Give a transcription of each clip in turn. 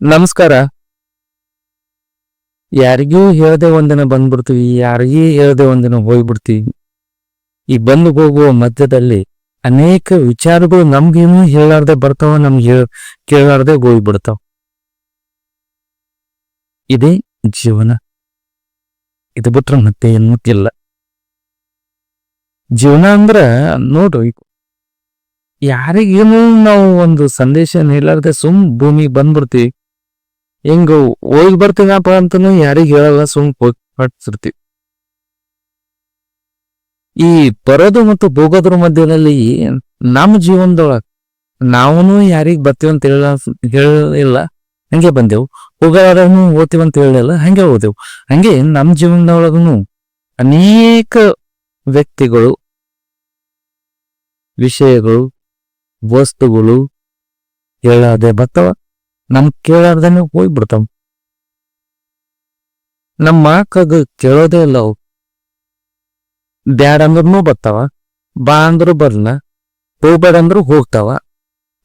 ನಮಸ್ಕಾರ. ಯಾರಿಗೂ ಹೇಳದೆ ಒಂದಿನ ಬಂದ್ಬಿಡ್ತೀವಿ, ಯಾರಿಗೂ ಹೇಳದೆ ಒಂದಿನ ಹೋಗ್ಬಿಡ್ತೀವಿ. ಈ ಬಂದು ಹೋಗುವ ಮಧ್ಯದಲ್ಲಿ ಅನೇಕ ವಿಚಾರಗಳು ನಮ್ಗೇನು ಹೇಳಾರ್ದೆ ಬರ್ತಾವ, ನಮ್ಗೆ ಕೇಳಾರ್ದೆ ಹೋಗ್ಬಿಡ್ತಾವ. ಇದೇ ಜೀವನ. ಇದು ಬಿಟ್ರೆ ಮತ್ತೆ ಏನೂ ಜೀವನ ಅಂದ್ರ ನೋಡ್ರಿ ಯಾರಿಗೇನು ನಾವು ಒಂದು ಸಂದೇಶ ಹೇಳಾರ್ದೆ ಸುಮ್ ಭೂಮಿ ಬಂದ್ಬಿಡ್ತೀವಿ. ಹಿಂಗ ಹೋಗಿ ಬರ್ತೀನಪ್ಪ ಅಂತನೂ ಯಾರಿಗ ಹೇಳಲ್ಲ ಸುಮ್ ಪಟ್ಸಿರ್ತಿ ಈ ಬರೋದು ಮತ್ತು ಹೋಗೋದ್ರ ಮಧ್ಯದಲ್ಲಿ ನಮ್ಮ ಜೀವನದೊಳಗ ನಾವೂನು ಯಾರಿಗ್ ಬರ್ತೀವಿ ಅಂತ ಹೇಳ ಹೇಳಿಲ್ಲ ಹಂಗೆ ಬಂದೆವು. ಹೋಗೋರನು ಓದ್ತೀವಿ ಅಂತ ಹೇಳಿಲ್ಲ ಹಂಗೆ ಓದೆವು ಹಂಗೆ ನಮ್ಮ ಜೀವನದೊಳಗೂ ಅನೇಕ ವ್ಯಕ್ತಿಗಳು, ವಿಷಯಗಳು, ವಸ್ತುಗಳು ಹೇಳದೆ ಬರ್ತಾವ. ನಮ್ ಹೋಗಿ ಹೋಗ್ಬಿಡ್ತಾವ. ನಮ್ಮ ಮಾಕಗ ಕೇಳೋದೇ ಇಲ್ಲ ಅವು ಬ್ಯಾಡ ಅಂದ್ರೂ ಬರ್ತಾವ, ಬಾ ಅಂದ್ರು ಬರ್ಲ, ಹೋಗ್ಬೇಡ ಅಂದ್ರು ಹೋಗ್ತಾವ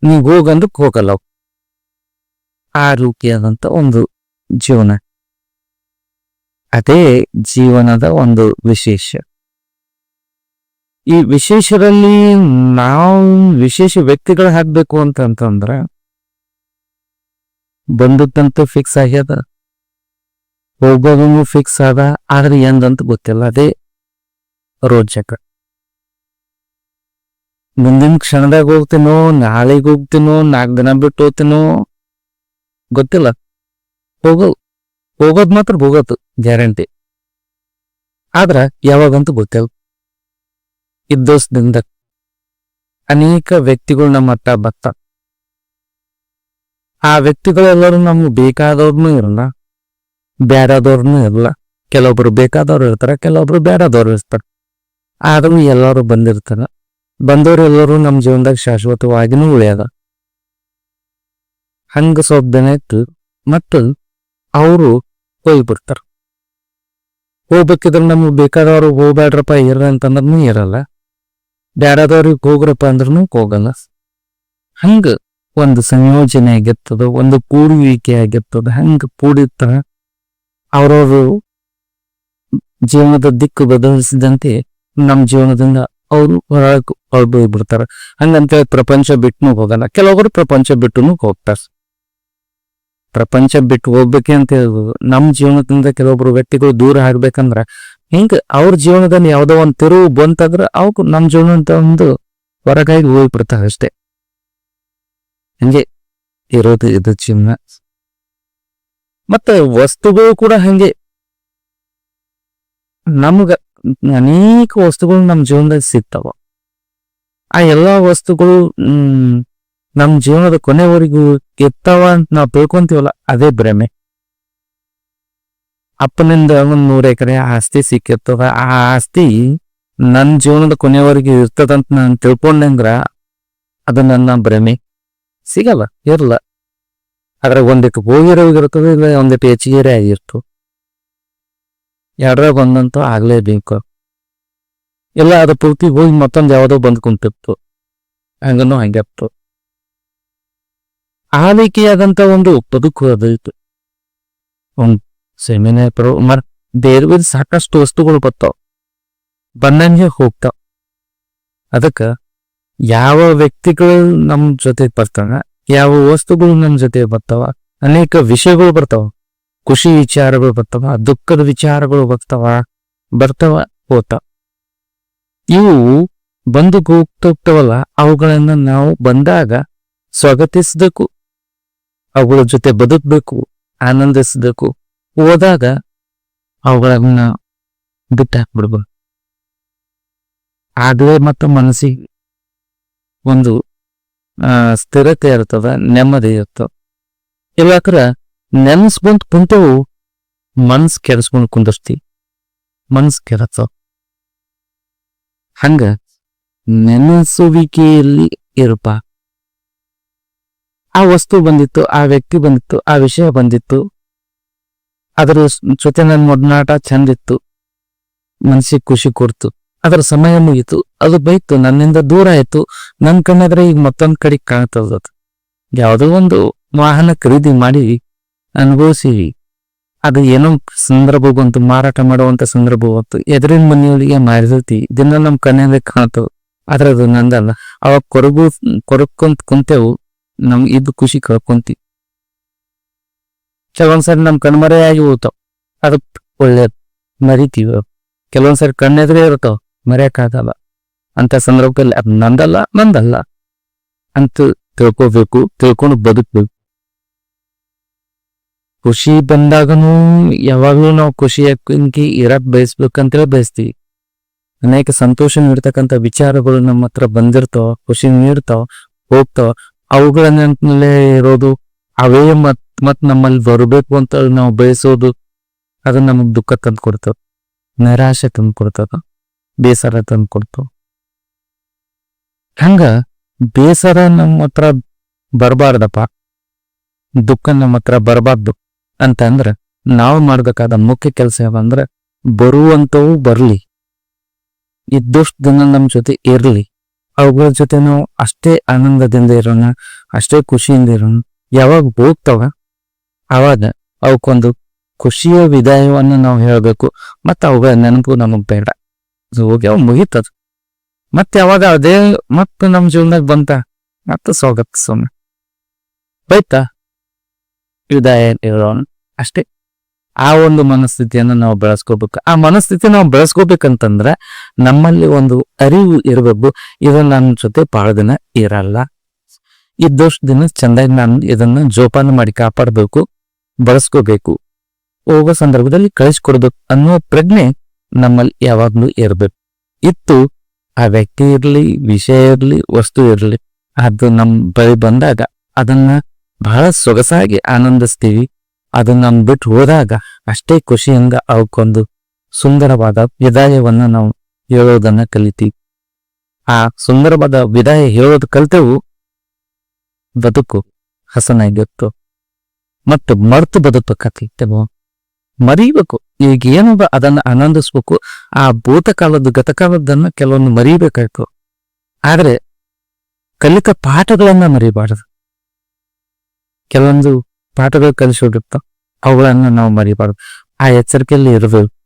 ನೀ ಹೋಗಂದ್ರ ಹೋಗಲ್ಲ ಅವು ಆ ರೂಪಿಯಾದಂತ ಒಂದು ಜೀವನ. ಅದೇ ಜೀವನದ ಒಂದು ವಿಶೇಷ. ಈ ವಿಶೇಷರಲ್ಲಿ ನಾವು ವಿಶೇಷ ವ್ಯಕ್ತಿಗಳು ಹಾಕ್ಬೇಕು ಅಂತಂತಂದ್ರ ಬಂದದ್ದಂತೂ ಫಿಕ್ಸ್ ಆಗ್ಯದ. ಹೋಗೋದನ್ನು ಫಿಕ್ಸ್ ಆದ, ಆದ್ರೆ ಎಂದಂತ ಗೊತ್ತಿಲ್ಲ, ಅದೇ ರೋಚಕ ಮುಂದಿನ ಕ್ಷಣದಾಗ ಹೋಗ್ತೀನೋ, ನಾಳೆಗೆ ಹೋಗ್ತೀನೋ, ನಾಲ್ಕು ದಿನ ಬಿಟ್ಟು ಹೋಗ್ತೀನೋ, ಗೊತ್ತಿಲ್ಲ. ಹೋಗೋ, ಹೋಗೋದ್ ಮಾತ್ರ ಹೋಗೋದು ಗ್ಯಾರಂಟಿ ಆದ್ರ ಯಾವಾಗಂತೂ ಗೊತ್ತಿಲ್ಲ. ಇದ್ದೋಸ್ದಿಂದ ಅನೇಕ ವ್ಯಕ್ತಿಗಳು ನಮ್ಮ ಹತ್ತ ಆ ವ್ಯಕ್ತಿಗಳೆಲ್ಲರೂ ನಮ್ಗೆ ಬೇಕಾದವ್ರನ್ನೂ ಇರಲ್ಲ ಬೇಡಾದವ್ರನ್ನೂ ಇರಲ್ಲ ಕೆಲವೊಬ್ರು ಬೇಕಾದವ್ರು ಇರ್ತಾರೆ ಕೆಲವೊಬ್ರು ಬೇಡದವ್ರು ಇರ್ತಾರೆ ಆದ್ರೂ ಎಲ್ಲರೂ ಬಂದಿರ್ತಾರೆ ಬಂದವರೆಲ್ಲರೂ ನಮ್ಮ ಜೀವನದಾಗ ಶಾಶ್ವತವಾಗಿನೂ ಉಳಿಯದ ಹಂಗ ಇತ್ತು ಮತ್ತು ಅವರು ಹೋಗ್ಬಿಡ್ತಾರೆ ಹೋಗ್ಬೇಕಿದ್ರೆ ನಮ್ಗೆ ಬೇಕಾದವ್ರು ಹೋಗ್ಬೇಡ್ರಪ್ಪ ಇರ ಅಂತಂದ್ರೂ ಇರಲ್ಲ ಬೇಡದವ್ರಿಗೆ ಹೋಗ್ರಪ್ಪ ಅಂದ್ರೂ ಹೋಗಲ್ಲ ಹಂಗ ಒಂದು ಸಂಯೋಜನೆ ಆಗಿರ್ತದ, ಒಂದು ಕೂಡುವಿಕೆ ಆಗಿರ್ತದ, ಹಂಗ ಕೂಡಿರ್ತ ಅವರವರು ಜೀವನದ ದಿಕ್ಕು ಬದಲಿಸಿದಂತೆ ನಮ್ಮ ಜೀವನದಿಂದ ಅವರು ಹೊರಗೆ ಹೊರಡು ಬಿಡ್ತಾರ. ಹಂಗಂತೇಳಿ ಪ್ರಪಂಚ ಬಿಟ್ಟು ಹೋಗಲ್ಲ. ಕೆಲವೊಬ್ರು ಪ್ರಪಂಚ ಬಿಟ್ಟು ಹೋಗ್ತಾರ. ಪ್ರಪಂಚ ಬಿಟ್ಟು ಹೋಗ್ಬೇಕೆ ಅಂತ ಹೇಳ್ಬೋದು ನಮ್ಮ ಜೀವನದಿಂದ ಕೆಲವೊಬ್ರು ವ್ಯಕ್ತಿಗಳು ದೂರ ಆಗ್ಬೇಕಂದ್ರ ಹಿಂಗ ಅವ್ರ ಜೀವನದಲ್ಲಿ ಯಾವುದೋ ಒಂದು ತಿರುವು ಬಂತಂದ್ರ ಅವ್ಕು ನಮ್ಮ ಜೀವನದ ಒಂದು ಹೊರಗಾಗಿ ಹೋಗ್ಬಿಡ್ತಾರ ಅಷ್ಟೇ. ಹಂಗೆ ಇರೋದು ಇದು ಜೀವನ ಮತ್ತೆ ವಸ್ತುಗಳು ಕೂಡ ಹಂಗೆ? ನಮ್ಗ ಅನೇಕ ವಸ್ತುಗಳು ನಮ್ಮ ಜೀವನದಲ್ಲಿ ಸಿಗ್ತಾವ. ಆ ಎಲ್ಲಾ ವಸ್ತುಗಳು, ಹ್ಮ್ ನಮ್ಮ ಜೀವನದ ಕೊನೆವರೆಗೂ ಇರ್ತಾವ ಅಂತ ನಾವು ತಿಳ್ಕೊಂತೀವಲ್ಲ, ಅದೇ ಭ್ರಮೆ. ಅಪ್ಪನಿಂದ ನೂರ ಎಕರೆ ಆಸ್ತಿ ಸಿಕ್ಕಿರ್ತದ. ಆ ಆಸ್ತಿ ನನ್ನ ಜೀವನದ ಕೊನೆವರೆಗೂ ಇರ್ತದಂತ ನಾನು ತಿಳ್ಕೊಂಡಂದ್ರ ಅದು ನನ್ನ ಭ್ರಮೆ. ಸಿಗಲ್ಲ, ಇರಲ್ಲ. ಅದ್ರಾಗ ಒಂದಿಟ್ಟು ಹೋಗಿರೋಗಿರ್ತದೆ ಇಲ್ಲ ಒಂದಿಟ್ಟು ಹೆಚ್ಚಿಗೆರೆ ಆಗಿರ್ತು. ಎರಡರಾಗ ಬಂದಂತ ಆಗ್ಲೇಬೇಕು. ಇಲ್ಲ, ಅದು ಪೂರ್ತಿ ಹೋಗಿ ಮತ್ತೊಂದು ಯಾವುದೋ ಬಂದ್ ಕುಂತಿತ್ತು. ಹಂಗನು ಹಂಗಿತ್ತು ಆ ಒಂದು ಬದುಕು ಅದು ಇತ್ತು ಒಂದ್ ಸೆಮಿನೆ ಪ್ರೋ, ಮರ್, ಬೇರೆ ಬೇರೆ ಸಾಕಷ್ಟು ವಸ್ತುಗಳು ಬರ್ತಾವ. ಬಂದಂಗೆ ಹೋಗ್ತಾವ. ಅದಕ್ಕ ಯಾವ ವ್ಯಕ್ತಿಗಳು ನಮ್ಮ ಜೊತೆ ಬರ್ತಾವ, ಯಾವ ವಸ್ತುಗಳು ನಮ್ಮ ಜೊತೆ ಬರ್ತಾವ, ಅನೇಕ ವಿಷಯಗಳು ಬರ್ತಾವ. ಖುಷಿ ವಿಚಾರಗಳು ಬರ್ತಾವ, ದುಃಖದ ವಿಚಾರಗಳು ಬರ್ತಾವ ಬರ್ತಾವ ಹೋತಾವ ಇವು ಬಂದು ಹೋಗ್ತಿರ್ತಾವಲ್ಲ ಅವುಗಳನ್ನ ನಾವು ಬಂದಾಗ ಸ್ವಾಗತಿಸಬೇಕು, ಅವುಗಳ ಜೊತೆ ಬದುಕಬೇಕು, ಆನಂದಿಸ್ಬೇಕು, ಹೋದಾಗ ಅವುಗಳನ್ನ ಬಿಟ್ಟಾಕ್ಬಿಡ್ಬೇಕು. ಆಗ್ಲೇ ಮತ್ತು ಮನಸ್ಸಿಗೆ ಒಂದು ಸ್ಥಿರತೆ ಇರ್ತದ, ನೆಮ್ಮದಿ ಇರ್ತದ. ಇಲ್ಲಾಕ್ರ ನೆನ್ಸ್ಕೊಂಡ್ ಕುಂತವು ಮನ್ಸ್ ಕೆರೆಸ್ಕೊಂಡ್ ಕುಂದರ್ತಿ, ಮನ್ಸ್ ಕೆರತ ಹಂಗ ನೆನೆಸುವಿಕೆಯಲ್ಲಿ ಇರುಪ ಆ ವಸ್ತು ಬಂದಿತ್ತು, ಆ ವ್ಯಕ್ತಿ ಬಂದಿತ್ತು, ಆ ವಿಷಯ ಬಂದಿತ್ತು. ಅದರ ಜೊತೆ ನನ್ನ ಒಡನಾಟ ಚಂದಿತ್ತು. ಮನ್ಸಿಗೆ ಖುಷಿ ಕೊಡ್ತು. ಅದರ ಸಮಯ ಮುಗೀತು. ಅದು ಬೈತು, ನನ್ನಿಂದ ದೂರ ಆಯ್ತು, ನನ್ ಕಣ್ಣಾದ್ರೆ ಈಗ ಮತ್ತೊಂದ್ ಕಡೆ ಕಾಣ್ತದ ಯಾವುದೋ ಒಂದು ವಾಹನ ಖರೀದಿ ಮಾಡಿ ಅನುಭವಿಸಿ. ಅದು ಏನೋ ಸಂದರ್ಭ ಬಂತು, ಮಾರಾಟ ಮಾಡುವಂತ ಸಂದರ್ಭ ಬಂತು. ಎದುರಿನ ಮನೆಯವರಿಗೆ ಮಾರಿದತಿ, ದಿನ ನಮ್ ಕಣ್ಣಿಂದ ಕಾಣ್ತವ್. ಆದ್ರೆ ಅದು ನಂದಲ್ಲ, ಅವಾಗ ಕೊರಗು, ಕೊರಕೊಂತ ಕುಂತೆವು, ನಮ್ ಇದು ಖುಷಿ ಕಳ್ಕೊಂತಿ. ಕೆಲವೊಂದ್ಸರಿ ನಮ್ ಕಣ್ಮರೆಯಾಗಿ ಹೋಗ್ತಾವ. ಅದು ಒಳ್ಳೇದು ಮರಿತೀವಿ. ಕೆಲವೊಂದ್ಸರಿ ಕಣ್ಣೆದ್ರೆ ಇರ್ತಾವ ಮರೆಯಕ್ಕಾಗಲ್ಲ. ಅಂತ ಸಂದರ್ಭದಲ್ಲಿ ಅದು ನಂದಲ್ಲ ನಂದಲ್ಲ. ಅಂತ ತಿಳ್ಕೊಬೇಕು, ತಿಳ್ಕೊಂಡು ಬದುಕಬೇಕು. ಖುಷಿ ಬಂದಾಗನು ಯಾವಾಗಲೂ ನಾವು ಖುಷಿಯಾಗಿ ಇರಕ್ ಬಯಸ್ಬೇಕಂತೇಳಿ ಬಯಸ್ತೀವಿ. ಅನೇಕ ಸಂತೋಷ ನೀಡ್ತಕ್ಕಂಥ ವಿಚಾರಗಳು ನಮ್ಮ ಹತ್ರ ಬಂದಿರ್ತಾವ, ಖುಷಿ ನೀಡ್ತಾವ, ಹೋಗ್ತಾವ. ಅವುಗಳ ನೆನಪಿನಲ್ಲೇ ಇರೋದು, ಅವೇ ಮತ್ ಮತ್ ನಮ್ಮಲ್ಲಿ ಬರಬೇಕು ಅಂತ ನಾವು ಬಯಸೋದು, ಅದು ನಮಗ್ ದುಃಖ ತಂದು ನಿರಾಶೆ ತಂದು ಬೇಸರ ತಂದು ಕೊಡ್ತಾವ ಹಂಗ ಬೇಸರ ನಮ್ಮ ಹತ್ರ ಬರಬಾರ್ದಪ್ಪ ದುಃಖ ನಮ್ಮ ಹತ್ರ ಬರಬಾರ್ದು ಅಂತ ಅಂದ್ರ ನಾವು ಮಾಡ್ಬೇಕಾದ ಮುಖ್ಯ ಕೆಲಸ ಯಾವಂದ್ರೆ ಬರುವಂತವು ಬರ್ಲಿ, ಇದ್ದಷ್ಟು ದಿನ ನಮ್ಮ ಜೊತೆ ಇರ್ಲಿ, ಅವುಗಳ ಜೊತೆ ನಾವು ಅಷ್ಟೇ ಆನಂದದಿಂದ ಇರೋಣ, ಅಷ್ಟೇ ಖುಷಿಯಿಂದ ಇರೋಣ, ಯಾವಾಗ ಹೋಗ್ತವ ಅವಾಗ ಅವಕ್ಕೊಂದು ಖುಷಿಯ ವಿದಾಯವನ್ನು ನಾವು ಹೇಳಬೇಕು, ಮತ್ತು ಅವುಗಳ ನೆನಪು ನಮಗ್ ಬೇಡ. ಹೋಗಿ ಅವ್ ಮುಗೀತದ. ಮತ್ತೆ ಯಾವಾಗ ಅದೇ ಮತ್ತೆ ನಮ್ಮ ಜೀವನದಾಗ ಬಂತ? ಮತ್ತೆ ಸ್ವಾಗತ ಸುಮ್ಮನೆ ಬೈತಾ? ವಿದಾಯ ಇರೋಣ ಅಷ್ಟೇ. ಆ ಒಂದು ಮನಸ್ಥಿತಿಯನ್ನು ನಾವು ಬೆಳೆಸ್ಕೋಬೇಕು. ಆ ಮನಸ್ಥಿತಿ ನಾವು ಬೆಳೆಸ್ಕೋಬೇಕಂತಂದ್ರೆ ನಮ್ಮಲ್ಲಿ ಒಂದು ಅರಿವು ಇರಬೇಕು. ಇದು ನನ್ನ ಜೊತೆ ಬಹಳ ದಿನ ಇರಲ್ಲ. ಇದ್ದಷ್ಟು ದಿನ ಚೆಂದಾಗಿ ನಾನು ಇದನ್ನ ಜೋಪಾನ ಮಾಡಿ ಕಾಪಾಡಬೇಕು, ಬಳಸ್ಕೋಬೇಕು. ಹೋಗೋ ಸಂದರ್ಭದಲ್ಲಿ ಕಳಿಸ್ಕೊಡ್ಬೇಕು ಅನ್ನೋ ಪ್ರಜ್ಞೆ ನಮ್ಮಲ್ಲಿ ಯಾವಾಗ್ಲೂ ಇರಬೇಕು. ಇತ್ತು ಆ ವ್ಯಕ್ತಿ ಇರಲಿ, ವಿಷಯ ಇರಲಿ, ವಸ್ತು ಇರಲಿ, ಅದು ನಮ್ಮ ಬಳಿ ಬಂದಾಗ ಅದನ್ನ ಬಹಳ ಸೊಗಸಾಗಿ ಆನಂದಿಸ್ತೀವಿ. ಅದನ್ನ ನಮ್ ಬಿಟ್ಟು ಹೋದಾಗ ಅಷ್ಟೇ ಖುಷಿಯಿಂದ ಅವಕ್ಕೊಂದು ಸುಂದರವಾದ ವಿದಾಯವನ್ನ ನಾವು ಹೇಳೋದನ್ನ ಕಲಿತೀವಿ. ಆ ಸುಂದರವಾದ ವಿದಾಯ ಹೇಳೋದು ಕಲಿತೆವು. ಬದುಕು ಹಸನಾಗಿತ್ತು. ಮತ್ತು ಮರ್ತು ಬದುಕಬೇಕಾಗ್ತೇವೆ ಮರೀಬೇಕು. ಈಗ ಏನು ಅದನ್ನ ಆನಂದಿಸ್ಬೇಕು, ಆ ಭೂತಕಾಲದ ಗತಕಾಲದನ್ನ ಕೆಲವೊಂದು ಮರೀಬೇಕಾಯ್ತು. ಆದ್ರೆ ಕಲಿತ ಪಾಠಗಳನ್ನ ಮರಿಬಾರದು. ಕೆಲವೊಂದು ಪಾಠಗಳು ಕಲಿಸೋಗಿರ್ತಾವ ಅವುಗಳನ್ನ ನಾವು ಮರಿಬಾರದು. ಆ ಎಚ್ಚರಿಕೆಯಲ್ಲಿ ಇರಬೇಕು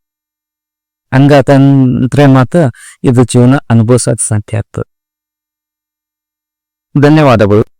ತಂತ್ರ ಮಾತ್ರ ಇದು ಜೀವನ ಅನುಭವಿಸೋದು ಸಾಧ್ಯ ಆಗ್ತದೆ. ಧನ್ಯವಾದಗಳು.